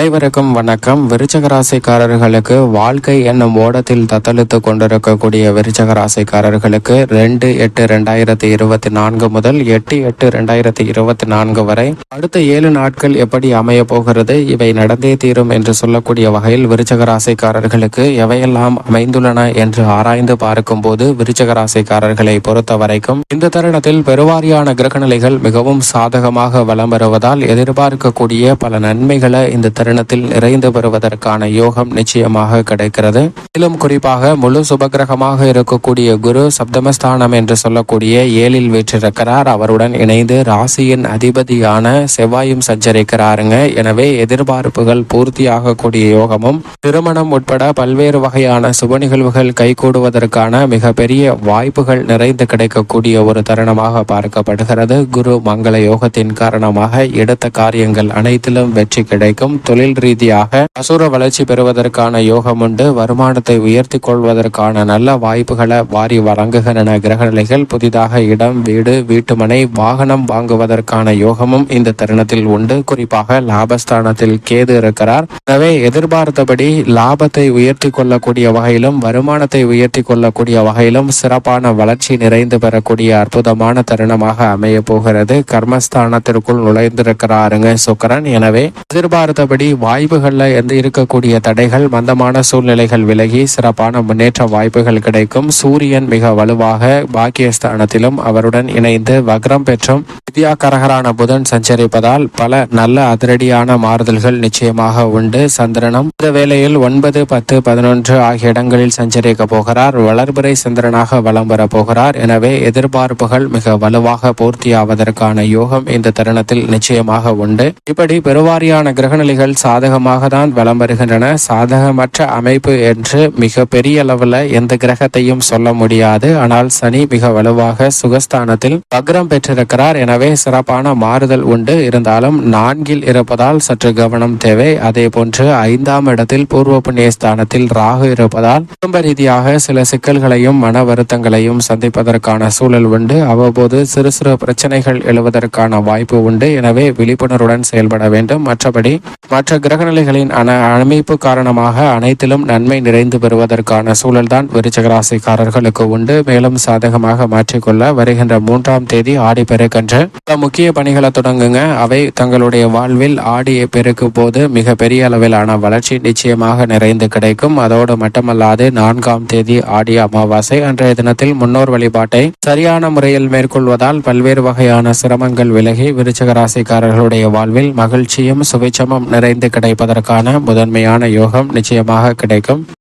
அனைவருக்கும் வணக்கம். விருச்சக ராசிக்காரர்களுக்கு வாழ்க்கை என்னும் ஓடத்தில் தத்தளித்து கொண்டிருக்கக்கூடிய விருச்சக ராசிக்காரர்களுக்கு ரெண்டு எட்டு ரெண்டாயிரத்தி இருபத்தி நான்கு முதல் எட்டு எட்டு ரெண்டாயிரத்தி இருபத்தி நான்கு வரை அடுத்த ஏழு நாட்கள் எப்படி அமைய போகிறது இவை நடந்தே தீரும் என்று சொல்லக்கூடிய வகையில் விருச்சக ராசிக்காரர்களுக்கு எவையெல்லாம் அமைந்துள்ளன என்று ஆராய்ந்து பார்க்கும்போது விருச்சக ராசிக்காரர்களை பொறுத்த வரைக்கும் இந்த தருணத்தில் பெருவாரியான கிரகநிலைகள் மிகவும் சாதகமாக வலம் வருவதால் எதிர்பார்க்கக்கூடிய பல நன்மைகளை இந்த தருணத்தில் நிறைந்து பெறுவதற்கான யோகம் நிச்சயமாக கிடைக்கிறது. மேலும் குறிப்பாக முழு சுபகிரகமாக இருக்கக்கூடிய குரு சப்தமஸ்தானம் என்று சொல்லக்கூடிய ஏழில் வீற்றிருக்கிறார். அவருடன் இணைந்து ராசியின் அதிபதியான செவ்வாயும் சஞ்சரிக்கிறாருங்க. எனவே எதிர்பார்ப்புகள் பூர்த்தியாகக்கூடிய யோகமும் திருமணம் உட்பட பல்வேறு வகையான சுப நிகழ்வுகள் கைகூடுவதற்கான மிகப்பெரிய வாய்ப்புகள் நிறைந்து கிடைக்கக்கூடிய ஒரு தருணமாக பார்க்கப்படுகிறது. குரு மங்கள யோகத்தின் காரணமாக எடுத்த காரியங்கள் அனைத்திலும் வெற்றி கிடைக்கும். தொழில் ரீதியாக அசுர வளர்ச்சி பெறுவதற்கான யோகம் உண்டு. வருமானத்தை உயர்த்தி கொள்வதற்கான நல்ல வாய்ப்புகளை வாரி வழங்குகின்றன. கிரகநிலைகள் புதிதாக இடம் வீடு வீட்டுமனை வாகனம் வாங்குவதற்கான யோகமும் இந்த தருணத்தில் உண்டு. குறிப்பாக லாபஸ்தானத்தில் கேது இருக்கிறார். எனவே எதிர்பார்த்தபடி லாபத்தை உயர்த்தி கொள்ளக்கூடிய வகையிலும் வருமானத்தை உயர்த்தி கொள்ளக்கூடிய வகையிலும் சிறப்பான வளர்ச்சி நிறைந்து பெறக்கூடிய அற்புதமான தருணமாக அமைய போகிறது. கர்மஸ்தானத்திற்குள் நுழைந்திருக்கிறாருங்க சுக்கரன். எனவே எதிர்பார்த்தபடி வாய்ப்புகளில் இருக்கக்கூடிய தடைகள் மந்தமான சூழ்நிலைகள் விலகி சிறப்பான முன்னேற்ற வாய்ப்புகள் கிடைக்கும். சூரியன் மிக வலுவாக பாக்கியஸ்தானத்திலும் அவருடன் இணைந்து வக்ரம் பெற்றும் வித்யாகரகரான புதன் சஞ்சரிப்பதால் பல நல்ல அதிரடியான மாறுதல்கள் நிச்சயமாக உண்டு. சந்திரனும் இந்த வேளையில் ஒன்பது பத்து பதினொன்று ஆகிய இடங்களில் சஞ்சரிக்க போகிறார். வளர்பிறை சந்திரனாக வலம் வர போகிறார். எனவே எதிர்பார்ப்புகள் மிக வலுவாக பூர்த்தியாவதற்கான யோகம் இந்த தருணத்தில் நிச்சயமாக உண்டு. இப்படி பெருவாரியான கிரகநிலைகள் சாதகமாக தான் வலம் வருகின்றன. சாதகமற்ற அமைப்பு என்று மிக பெரிய அளவில் எந்த கிரகத்தையும் சொல்ல முடியாது. ஆனால் சனி மிக வலுவாக சுகஸ்தானத்தில் வக்ரம் பெற்றிருக்கிறார். எனவே சிறப்பான மாறுதல் உண்டு. இருந்தாலும் நான்கில் இருப்பதால் சற்று கவனம் தேவை. அதே போன்று ஐந்தாம் இடத்தில் பூர்வ புண்ணிய ஸ்தானத்தில் ராகு இருப்பதால் குடும்ப ரீதியாக சில சிக்கல்களையும் மன வருத்தங்களையும் சந்திப்பதற்கான சூழல் உண்டு. அவ்வப்போது சிறு சிறு பிரச்சனைகள் எழுவதற்கான வாய்ப்பு உண்டு. எனவே விழிப்புணர்வுடன் செயல்பட வேண்டும். மற்றபடி மற்ற கிரகநிலைகளின் அன அமைப்பு காரணமாக அனைத்திலும் நன்மை நிறைந்து பெறுவதற்கான சூழல்தான் விருச்சகராசிக்காரர்களுக்கு உண்டு. மேலும் சாதகமாக மாற்றிக்கொள்ள வருகின்ற மூன்றாம் தேதி ஆடி பெருக்கன்று முக்கிய பணிகளை தொடங்குங்க. அவை தங்களுடைய வாழ்வில் ஆடியை பெருக்கு போது மிக பெரிய அளவிலான வளர்ச்சி நிச்சயமாக நிறைந்து கிடைக்கும். அதோடு மட்டுமல்லாது நான்காம் தேதி ஆடி அமாவாசை அன்றைய தினத்தில் முன்னோர் வழிபாட்டை சரியான முறையில் மேற்கொள்வதால் பல்வேறு வகையான சிரமங்கள் விலகி விருச்சகராசிக்காரர்களுடைய வாழ்வில் மகிழ்ச்சியும் சுபிச்சமும் விரைந்து கிடைப்பதற்கான முதன்மையான யோகம் நிச்சயமாக கிடைக்கும்.